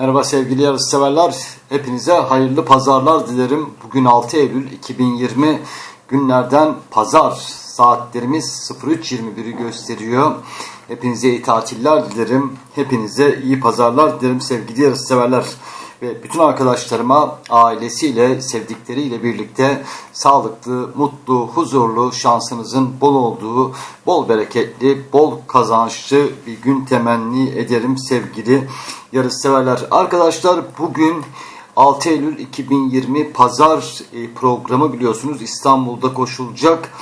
Merhaba sevgili yarış severler. Hepinize hayırlı pazarlar dilerim. Bugün 6 Eylül 2020 günlerden pazar. Saatlerimiz 03.21'i gösteriyor. Hepinize iyi tatiller dilerim. Hepinize iyi pazarlar dilerim sevgili yarış severler. Ve bütün arkadaşlarıma ailesiyle, sevdikleriyle birlikte sağlıklı, mutlu, huzurlu, şansınızın bol olduğu, bol bereketli, bol kazançlı bir gün temenni ederim sevgili yarışseverler. Arkadaşlar bugün 6 Eylül 2020 Pazar e, programı biliyorsunuz İstanbul'da koşulacak.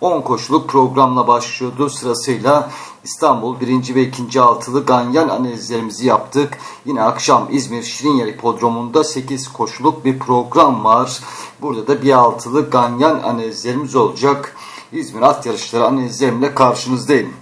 10 koşuluk programla başlıyordu. Sırasıyla İstanbul 1. ve 2. altılı ganyan analizlerimizi yaptık. Yine akşam İzmir Şirinyeri Podromu'nda 8 koşuluk bir program var. Burada da bir altılı ganyan analizlerimiz olacak. İzmir at yarışları analizlerimle karşınızdayım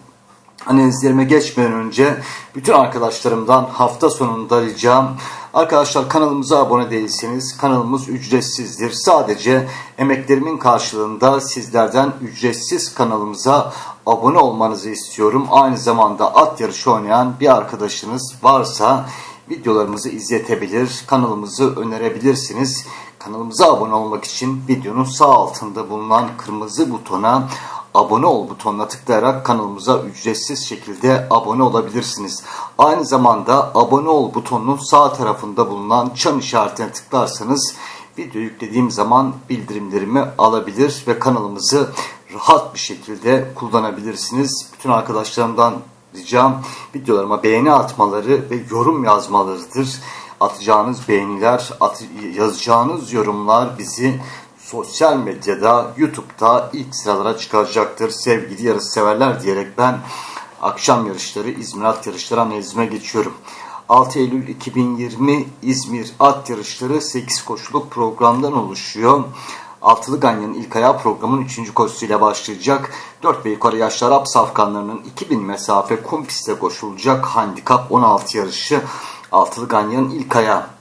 analizlerime geçmeden önce bütün arkadaşlarımdan hafta sonunda ricam arkadaşlar kanalımıza abone değilseniz kanalımız ücretsizdir. Sadece emeklerimin karşılığında sizlerden ücretsiz kanalımıza abone olmanızı istiyorum. Aynı zamanda at yarışı oynayan bir arkadaşınız varsa videolarımızı izletebilir, kanalımızı önerebilirsiniz. Kanalımıza abone olmak için videonun sağ altında bulunan kırmızı butona abone ol butonuna tıklayarak kanalımıza ücretsiz şekilde abone olabilirsiniz. Aynı zamanda abone ol butonunun sağ tarafında bulunan çan işaretine tıklarsanız video yüklediğim zaman bildirimlerimi alabilir ve kanalımızı rahat bir şekilde kullanabilirsiniz. Bütün arkadaşlarımdan ricam videolarıma beğeni atmaları ve yorum yazmalarıdır. Atacağınız beğeniler, at yazacağınız yorumlar bizi sosyal medyada, YouTube'da ilk sıralara çıkaracaktır sevgili yarış severler diyerek ben akşam yarışları İzmir at yarışları analizime geçiyorum. 6 Eylül 2020 İzmir at yarışları 8 koşuluk programdan oluşuyor. Altılı Ganyan'ın ilk ayağı programın 3. koşusuyla başlayacak. 4 ve yukarı yaşlı Arap safkanlarının 2000 mesafe kum pistte koşulacak handikap 16 yarışı. Altılı Ganyan'ın ilk ayağı.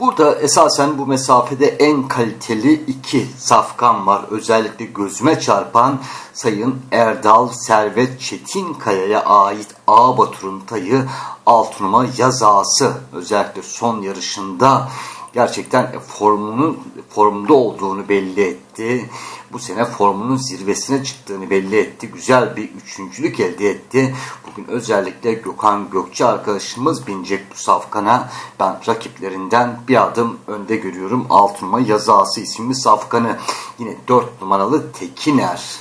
Burada esasen bu mesafede en kaliteli iki safkan var. Özellikle gözüme çarpan Sayın Erdal Servet Çetinkaya'ya ait A Batur'un tayı altınıma yazası. Özellikle son yarışında gerçekten formunun formunda olduğunu belli etti. Bu sene formunun zirvesine çıktığını belli etti. Güzel bir üçüncülük elde etti. Bugün özellikle Gökhan Gökçe arkadaşımız binecek bu safkana. Ben rakiplerinden bir adım önde görüyorum. Altınma Yazası isimli safkanı. Yine 4 numaralı Tekiner.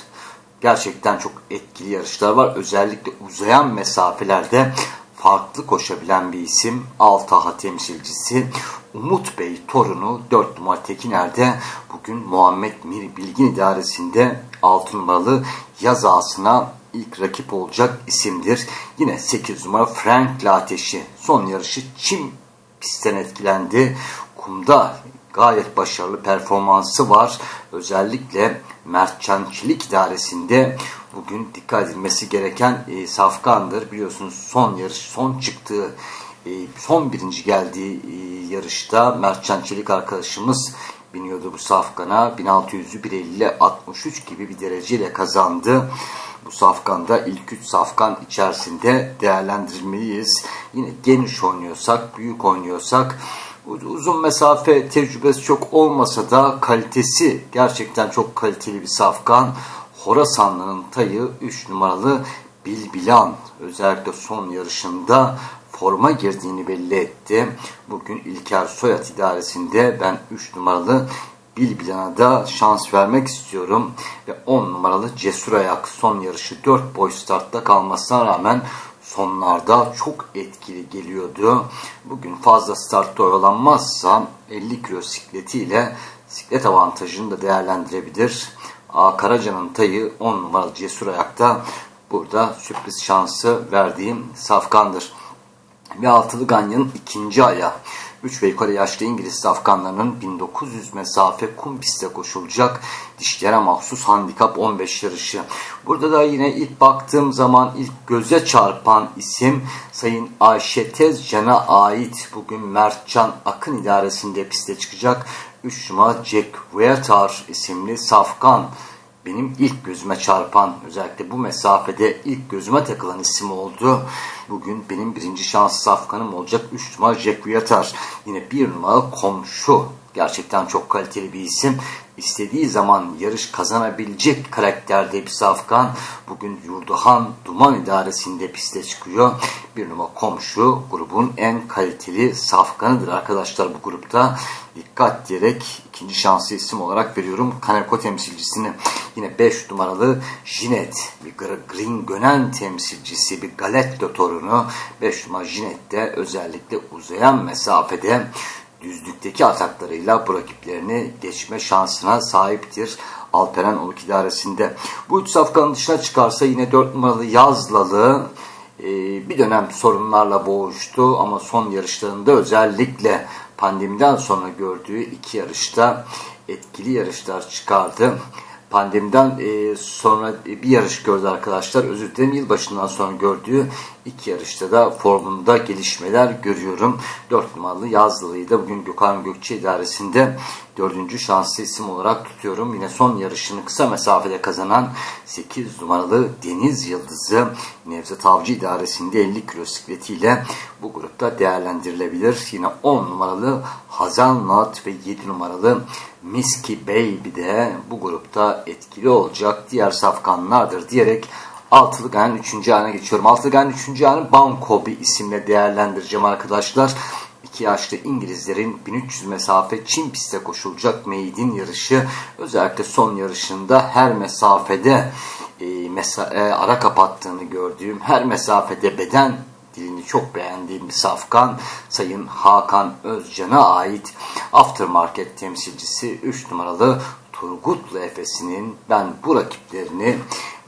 Gerçekten çok etkili yarışlar var. Özellikle uzayan mesafelerde farklı koşabilen bir isim. Altaha temsilcisi. Umut Bey torunu 4 numara Tekiner'de bugün Muhammed Mir Bilgin İdaresi'nde 6 numaralı yazasına ilk rakip olacak isimdir. Yine 8 numara Frank Lateşi son yarışı Çim pistten etkilendi. Kumda gayet başarılı performansı var. Özellikle Mertcan Çelik idaresinde bugün dikkat edilmesi gereken e, safkandır. Biliyorsunuz son yarış, son çıktığı e, son birinci geldiği e, yarışta Mertcan Çelik arkadaşımız biniyordu bu safkana. 1600'ü 1.50 63 gibi bir dereceyle kazandı. Bu safkanda ilk 3 safkan içerisinde değerlendirmeliyiz. Yine geniş oynuyorsak, büyük oynuyorsak uzun mesafe tecrübesi çok olmasa da kalitesi gerçekten çok kaliteli bir safkan. Horasanlı'nın tayı 3 numaralı Bilbilan özellikle son yarışında forma girdiğini belli etti. Bugün İlker Soyat idaresinde ben 3 numaralı Bilbilan'a da şans vermek istiyorum. Ve 10 numaralı Cesur Ayak son yarışı 4 boy startta kalmasına rağmen sonlarda çok etkili geliyordu. Bugün fazla startta oyalanmazsa 50 kilo sikletiyle siklet avantajını da değerlendirebilir. A. Karaca'nın tayı 10 numaralı Cesur Ayak'ta. Burada sürpriz şansı verdiğim safkandır. Ve altılı ganyanın ikinci ayağı. 3 ve yukarı yaşlı İngiliz safkanlarının 1900 mesafe kum pistte koşulacak dişlere mahsus handikap 15 yarışı. Burada da yine ilk baktığım zaman ilk göze çarpan isim Sayın Ayşe Tezcan'a ait bugün Mertcan Akın idaresinde piste çıkacak 3 numara Jack Weatar isimli safkan benim ilk gözüme çarpan özellikle bu mesafede ilk gözüme takılan isim oldu. Bugün benim birinci şans safkanım olacak 3 numara Jack Viatar. Yine bir numara komşu. Gerçekten çok kaliteli bir isim. İstediği zaman yarış kazanabilecek karakterde bir safkan. Bugün Yurduhan Duman İdaresi'nde piste çıkıyor. Bir numara komşu grubun en kaliteli safkanıdır arkadaşlar bu grupta. Dikkat diyerek ikinci şanslı isim olarak veriyorum. Kaneko temsilcisini. Yine 5 numaralı Jinet. Bir Green Gönen temsilcisi. Bir Galetto torunu. 5 numara Jinet'te özellikle uzayan mesafede düzlükteki ataklarıyla bu rakiplerini geçme şansına sahiptir. Alperen Oluk idaresinde. Bu üç safkanın dışına çıkarsa yine 4 numaralı Yazlalı e, bir dönem sorunlarla boğuştu ama son yarışlarında özellikle pandemiden sonra gördüğü iki yarışta etkili yarışlar çıkardı pandemiden e, sonra bir yarış gördü arkadaşlar. Özür dilerim yılbaşından sonra gördüğü iki yarışta da formunda gelişmeler görüyorum. 4 numaralı Yazlı'yı da bugün Gökhan Gökçe idaresinde dördüncü şanslı isim olarak tutuyorum. Yine son yarışını kısa mesafede kazanan 8 numaralı Deniz Yıldızı Nevzat Avcı idaresinde 50 kilo sikletiyle bu grupta değerlendirilebilir. Yine 10 numaralı Hazan Nat ve 7 numaralı Miski Baby de bu grupta etkili olacak diğer safkanlardır diyerek Altılı Gan'ın 3. ayına geçiyorum. Altılı Gan'ın 3. ayını Bankobi isimle değerlendireceğim arkadaşlar. İki yaşlı İngilizlerin 1300 mesafe Çin pistte koşulacak meydin yarışı. Özellikle son yarışında her mesafede e, mesa e, ara kapattığını gördüğüm, her mesafede beden dilini çok beğendiğim safkan Sayın Hakan Özcan'a ait aftermarket temsilcisi 3 numaralı Turgutlu Efes'inin ben bu rakiplerini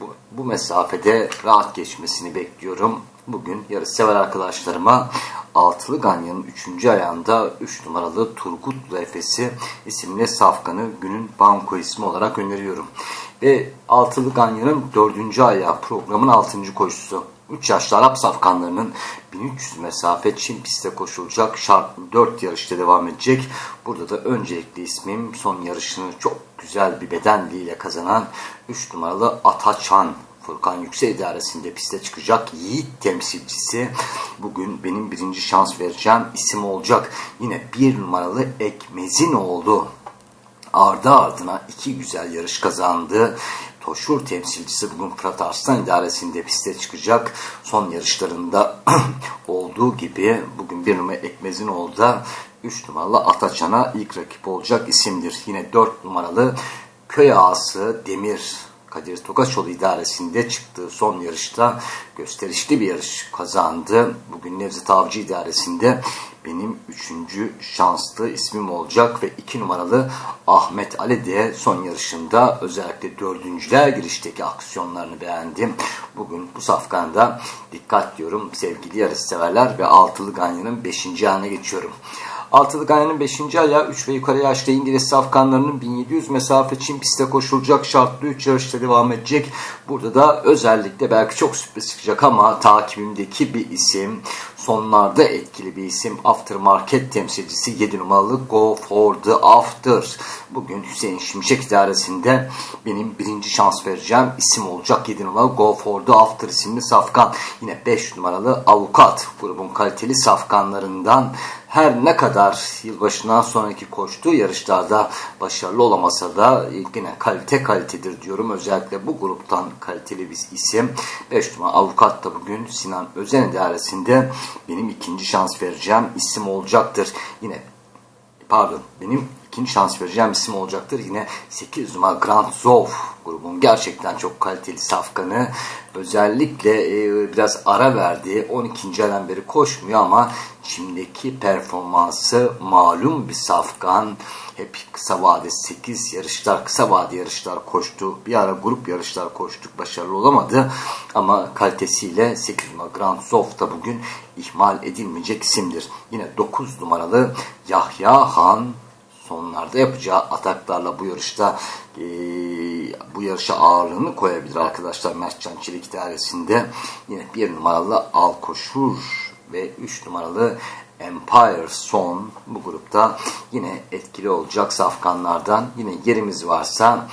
bu, bu mesafede rahat geçmesini bekliyorum. Bugün yarış sever arkadaşlarıma Altılı Ganyan'ın 3. ayağında 3 numaralı Turgutlu Efes'i isimli safkanı günün banko ismi olarak öneriyorum. Ve Altılı Ganyan'ın 4. ayağı programın 6. koşusu. 3 yaşlı Arap safkanlarının 1300 mesafe Çin pistte koşulacak şartlı 4 yarışta devam edecek. Burada da öncelikli ismim son yarışını çok güzel bir bedenliğiyle kazanan 3 numaralı Ataçan Furkan Yüksel İdaresi'nde piste çıkacak Yiğit temsilcisi. Bugün benim birinci şans vereceğim isim olacak. Yine bir numaralı Ekmez'in oğlu. Ardı ardına iki güzel yarış kazandı. Toşur temsilcisi bugün Fırat Arslan idaresinde piste çıkacak. Son yarışlarında olduğu gibi bugün bir numara Ekmez'in oğlu da 3 numaralı Ataçan'a ilk rakip olacak isimdir. Yine 4 numaralı köy ağası Demir Kadir Tokaçoğlu idaresinde çıktığı son yarışta gösterişli bir yarış kazandı. Bugün Nevzat Avcı idaresinde benim üçüncü şanslı ismim olacak ve iki numaralı Ahmet Ali de son yarışında özellikle dördüncüler girişteki aksiyonlarını beğendim. Bugün bu safkanda dikkat diyorum sevgili yarış severler ve altılı ganyanın beşinci anına geçiyorum. Altılı Ganyan'ın 5. ayağı 3 ve yukarı yaşta İngiliz safkanlarının 1700 mesafe Çin pistte koşulacak şartlı 3 yarışta devam edecek. Burada da özellikle belki çok sürpriz çıkacak ama takibimdeki bir isim sonlarda etkili bir isim aftermarket temsilcisi 7 numaralı Go for the After. Bugün Hüseyin Şimşek idaresinde benim birinci şans vereceğim isim olacak 7 numaralı Go for the After isimli safkan. Yine 5 numaralı avukat grubun kaliteli safkanlarından her ne kadar yılbaşından sonraki koştuğu yarışlarda başarılı olamasa da yine kalite kalitedir diyorum. Özellikle bu gruptan kaliteli bir isim. 5 numara avukat da bugün Sinan Özen idaresinde benim ikinci şans vereceğim isim olacaktır. Yine pardon benim ikinci şans vereceğim isim olacaktır. Yine 8 numara Grand Zof grubun gerçekten çok kaliteli safkanı. Özellikle e, biraz ara verdi. 12. aydan beri koşmuyor ama Çim'deki performansı malum bir safkan. Hep kısa vade 8 yarışlar, kısa vade yarışlar koştu. Bir ara grup yarışlar koştuk. Başarılı olamadı. Ama kalitesiyle 8 numara Grand Zof da bugün ihmal edilmeyecek isimdir. Yine 9 numaralı Yahya Han sonlarda yapacağı ataklarla bu yarışta e, bu yarışa ağırlığını koyabilir arkadaşlar Mertcan Çelik dairesinde. Yine bir numaralı Alkoşur ve 3 numaralı Empire Son bu grupta yine etkili olacak safkanlardan. Yine yerimiz varsa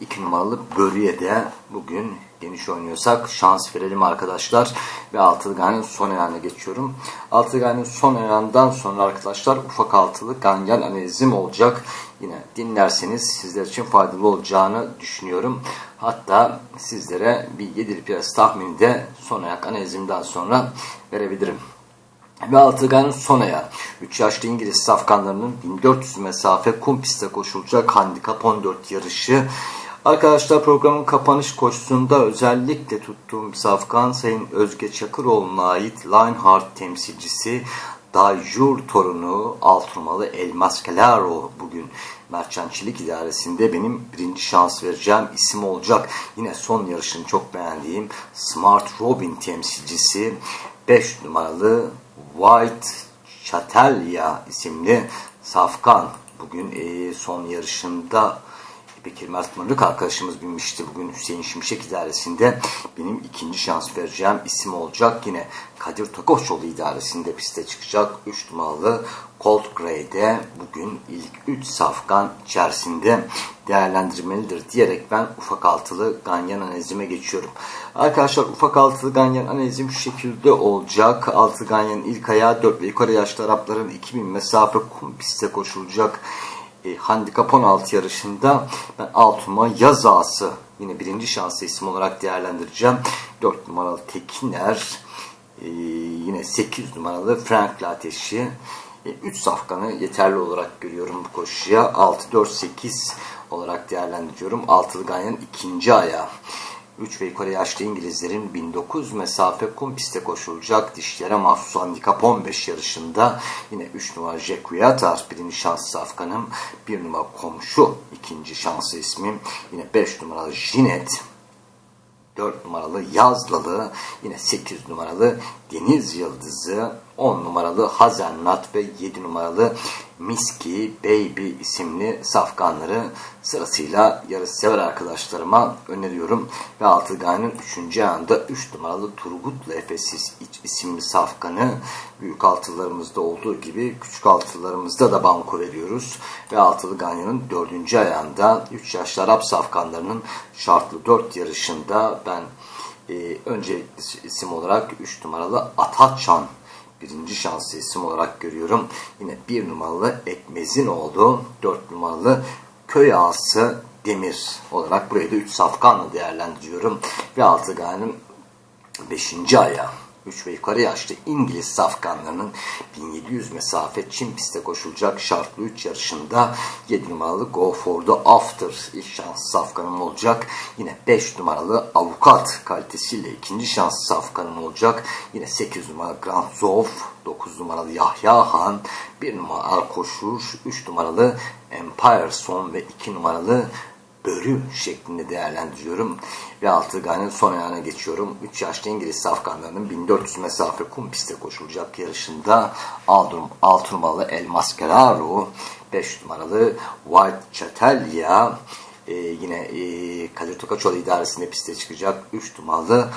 2 numaralı Börüye'de bugün geniş oynuyorsak şans verelim arkadaşlar. Ve altılı son ayağına geçiyorum. Altılı son ayağından sonra arkadaşlar ufak altılı ganyan analizim olacak. Yine dinlerseniz sizler için faydalı olacağını düşünüyorum. Hatta sizlere bir 7'li piyasa tahmini de son ayak analizimden sonra verebilirim. Ve Altıgan'ın son ayağı. 3 yaşlı İngiliz safkanlarının 1400 mesafe kum pistte koşulacak handikap 14 yarışı. Arkadaşlar programın kapanış koşusunda özellikle tuttuğum safkan Sayın Özge Çakıroğlu'na ait Lionheart temsilcisi Dajur torunu Alturmalı Elmas Kelaro bugün Merchantçilik İdaresi'nde benim birinci şans vereceğim isim olacak. Yine son yarışını çok beğendiğim Smart Robin temsilcisi 5 numaralı White Chatelia isimli Safkan bugün e, son yarışında Bekir Mert Mırlık arkadaşımız binmişti bugün Hüseyin Şimşek idaresinde. Benim ikinci şans vereceğim isim olacak. Yine Kadir Tokoçoğlu idaresinde piste çıkacak. 3 numaralı Colt Grey'de bugün ilk 3 safkan içerisinde değerlendirmelidir diyerek ben ufak altılı ganyan analizime geçiyorum. Arkadaşlar ufak altılı ganyan analizim şu şekilde olacak. Altı ganyanın ilk ayağı 4 ve yukarı yaşlı Arapların 2000 mesafe kum piste koşulacak e, handikap 16 yarışında ben altıma yazası yine birinci şansı isim olarak değerlendireceğim. 4 numaralı Tekiner e, yine 8 numaralı Frank Ateşi 3 e, safkanı yeterli olarak görüyorum bu koşuya. 6-4-8 olarak değerlendiriyorum. Altılı Ganyan'ın ikinci ayağı. 3 ve yukarı yaşlı İngilizlerin 1900 mesafe kum piste koşulacak dişlere mahsus handikap 15 yarışında yine 3 numara Jack Viatar birinci şans safkanım 1 numara komşu ikinci şansı ismim yine 5 numaralı Jinet 4 numaralı Yazlalı, yine 8 numaralı Deniz Yıldızı, 10 numaralı Hazernat ve 7 numaralı Miski Baby isimli safkanları sırasıyla yarış sever arkadaşlarıma öneriyorum. Ve Altıgay'ın 3. ayında 3 numaralı Turgutlu Efesiz isimli safkanı büyük altılarımızda olduğu gibi küçük altılarımızda da banko veriyoruz. Ve Altılı Ganyan'ın 4. ayağında 3 yaşlı Arap safkanlarının şartlı 4 yarışında ben e, önce isim olarak 3 numaralı Ataçan birinci şanslı isim olarak görüyorum. Yine bir numaralı Ekmez'in oğlu, dört numaralı Köy Ağası Demir olarak burayı da 3 safkanla değerlendiriyorum. Ve Altıgan'ın 5. ayağı. 3 ve yukarı yaşlı İngiliz safkanlarının 1700 mesafe Çin piste koşulacak şartlı 3 yarışında 7 numaralı Go for the After ilk şans safkanım olacak. Yine 5 numaralı Avukat kalitesiyle ikinci şans safkanım olacak. Yine 8 numaralı Grand Zof, 9 numaralı Yahya Han, 1 numaralı Koşur, 3 numaralı Empire Son ve 2 numaralı börü şeklinde değerlendiriyorum. Ve Altıgan'ın son ayağına geçiyorum. 3 yaşlı İngiliz safkanlarının 1400 mesafe kum piste koşulacak yarışında Aldrum, 6 numaralı El Mascheraro, 5 numaralı White Chatelia, e, yine e, Kadir Tokaçoğlu idaresinde piste çıkacak 3 numaralı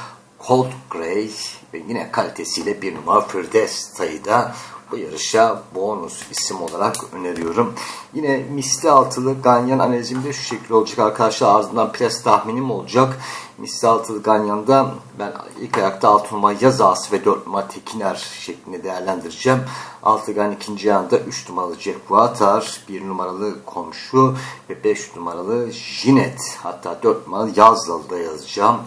Cold Grey ve yine kalitesiyle bir numara Firdevs da bu yarışa bonus isim olarak öneriyorum. Yine misli altılı ganyan analizimde şu şekilde olacak arkadaşlar. Ardından pres tahminim olacak. Misli altılı ganyanda ben ilk ayakta 6 numara Yazası ve 4 numara Tekiner şeklinde değerlendireceğim. Altıgan ikinci yanda 3 numaralı Jack Water, 1 numaralı Komşu ve 5 numaralı Jinet hatta 4 numaralı Yazlı'da yazacağım.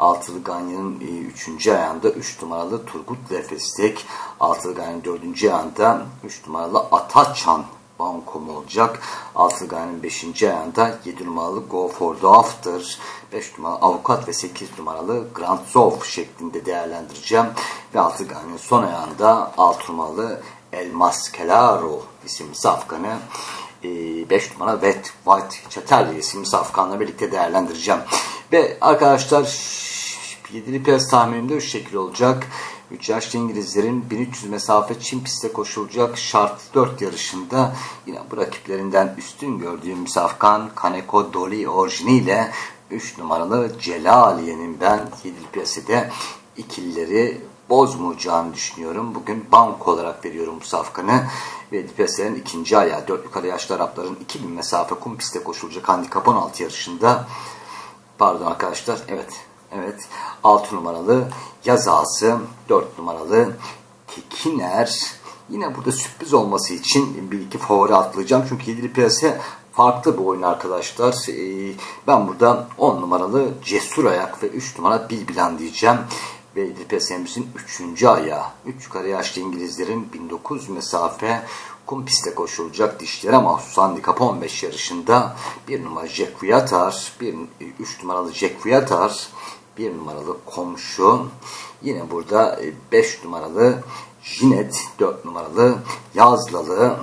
Altılı Ganyan'ın 3. E, ayağında 3 numaralı Turgut Lefestek. Altılı Ganyan'ın 4. ayağında 3 numaralı Ataçan bankom olacak. Altılı Ganyan'ın 5. ayağında 7 numaralı Go for the After, 5 numaralı Avukat ve 8 numaralı Grand Zov şeklinde değerlendireceğim. Ve Altılı Ganyan'ın son ayağında 6 numaralı El Maskelaro isimli safkanı 5 e, numara Wet White Chatterley isimli safkanla birlikte değerlendireceğim. Ve arkadaşlar 7'li piyasa tahminimde şu şekilde olacak. 3 yaşlı İngilizlerin 1300 mesafe Çin pistte koşulacak şart 4 yarışında yine bu rakiplerinden üstün gördüğüm Safkan Kaneko Doli orijini ile 3 numaralı Celaliye'nin ben 7'li piyasada ikilileri bozmayacağını düşünüyorum. Bugün bank olarak veriyorum bu safkanı. Ve Dipesler'in ikinci ayağı 4 yukarı yaşlı Arapların 2000 mesafe kum pistte koşulacak handikap 16 yarışında pardon arkadaşlar evet evet 6 numaralı yazası 4 numaralı Tekiner yine burada sürpriz olması için bir iki favori atlayacağım çünkü 7'li piyasa farklı bir oyun arkadaşlar. Ee, ben burada 10 numaralı Cesur Ayak ve 3 numara Bilbilan diyeceğim. Ve DPS'imizin 3. ayağı. 3 yukarı yaşlı İngilizlerin 1900 mesafe kum pistte koşulacak dişlere mahsus handikap 15 yarışında 1 numara Jack Viatar, 3 numaralı Jack Viatar, 1 numaralı Komşu, yine burada 5 numaralı Jinet, 4 numaralı Yazlalı,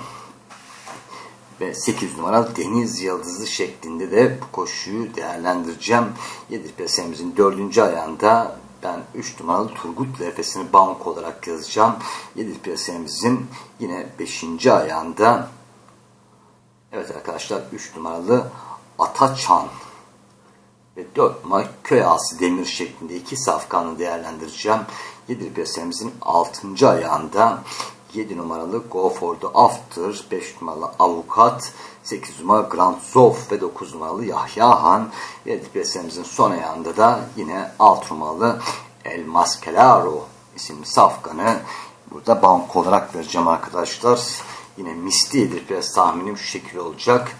ve 8 numara Deniz Yıldızı şeklinde de bu koşuyu değerlendireceğim. 7 PSM'imizin 4. ayağında ben 3 numaralı Turgut Lefesini bank olarak yazacağım. 7 PSM'imizin yine 5. ayağında evet arkadaşlar 3 numaralı Ataçan 4 numara Köy Ağası Demir şeklinde iki safkanı değerlendireceğim. 7 PSM'imizin 6. ayağında 7 numaralı Go for the After, 5 numaralı Avukat, 8 numaralı Grand Zof ve 9 numaralı Yahya Han. Ve DPS'imizin son ayağında da yine 6 numaralı El Maskelaro isimli safkanı burada bank olarak vereceğim arkadaşlar. Yine misli DPS tahminim şu şekilde olacak.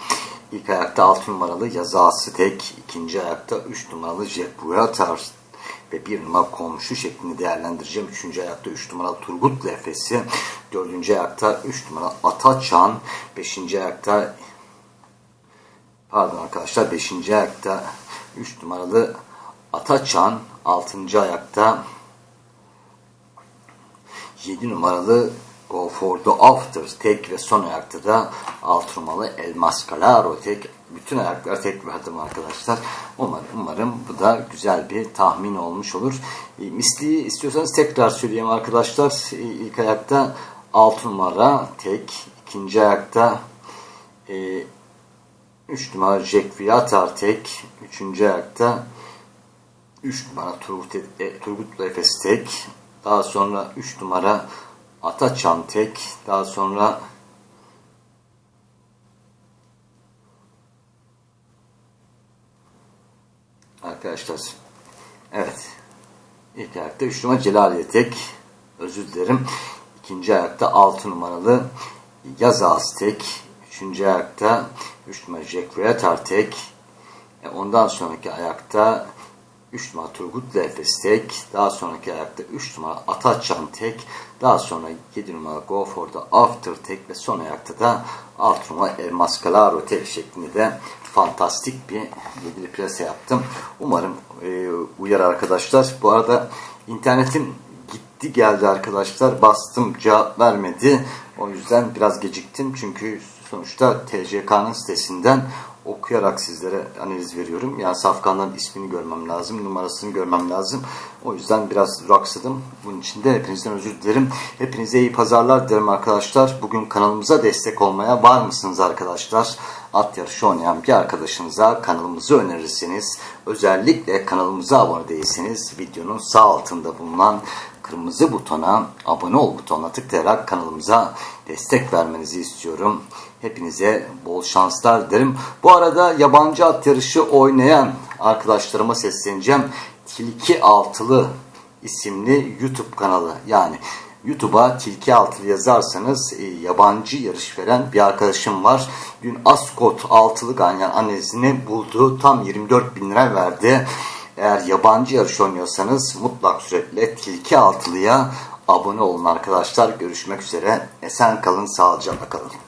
İlk ayakta 6 numaralı Yazası Tek, ikinci ayakta 3 numaralı Jack Buatar, ve bir numara komşu şeklinde değerlendireceğim. Üçüncü ayakta üç numaralı Turgut Lefesi. Dördüncü ayakta üç numara Ataçan. Beşinci ayakta pardon arkadaşlar beşinci ayakta üç numaralı Ataçan. Altıncı ayakta yedi numaralı Go for the After tek ve son ayakta da alt numaralı El Mascalaro tek. Bütün ayaklar tek verdim arkadaşlar. Umarım, umarım bu da güzel bir tahmin olmuş olur. E, misliyi istiyorsanız tekrar söyleyeyim arkadaşlar. E, ilk ayakta 6 numara tek. ikinci ayakta e, 3 numara Jack Viatar tek. Üçüncü ayakta 3 numara Turgut, e, Turgut Efes tek. Daha sonra 3 numara Ataçan tek. Daha sonra arkadaşlar evet ilk ayakta 3 numara Celaliye tek. Özür dilerim. İkinci ayakta 6 numaralı Yazaz tek. Üçüncü ayakta 3 numara Jack Reatar tek. E ondan sonraki ayakta 3 numara Turgut Lefes. Daha sonraki ayakta 3 numara Ataçan tek. Daha sonra 7 numara Go for the After tek ve son ayakta da 6 numara El Mascalaro tek şeklinde de fantastik bir yedili plase yaptım. Umarım e, uyar arkadaşlar. Bu arada internetim gitti geldi arkadaşlar. Bastım cevap vermedi. O yüzden biraz geciktim. Çünkü sonuçta TCK'nın sitesinden okuyarak sizlere analiz veriyorum. Yani safkanların ismini görmem lazım, numarasını görmem lazım. O yüzden biraz duraksadım. Bunun için de hepinizden özür dilerim. Hepinize iyi pazarlar dilerim arkadaşlar. Bugün kanalımıza destek olmaya var mısınız arkadaşlar? At yarışı oynayan bir arkadaşınıza kanalımızı önerirseniz, özellikle kanalımıza abone değilseniz videonun sağ altında bulunan kırmızı butona abone ol butonuna tıklayarak kanalımıza destek vermenizi istiyorum. Hepinize bol şanslar derim. Bu arada yabancı at yarışı oynayan arkadaşlarıma sesleneceğim. Tilki Altılı isimli YouTube kanalı yani YouTube'a Tilki Altılı yazarsanız e, yabancı yarış veren bir arkadaşım var. Dün Ascot Altılı ganyan analizini buldu. Tam 24 bin lira verdi. Eğer yabancı yarış oynuyorsanız mutlak suretle Tilki Altılı'ya abone olun arkadaşlar. Görüşmek üzere. Esen kalın, sağlıcakla kalın.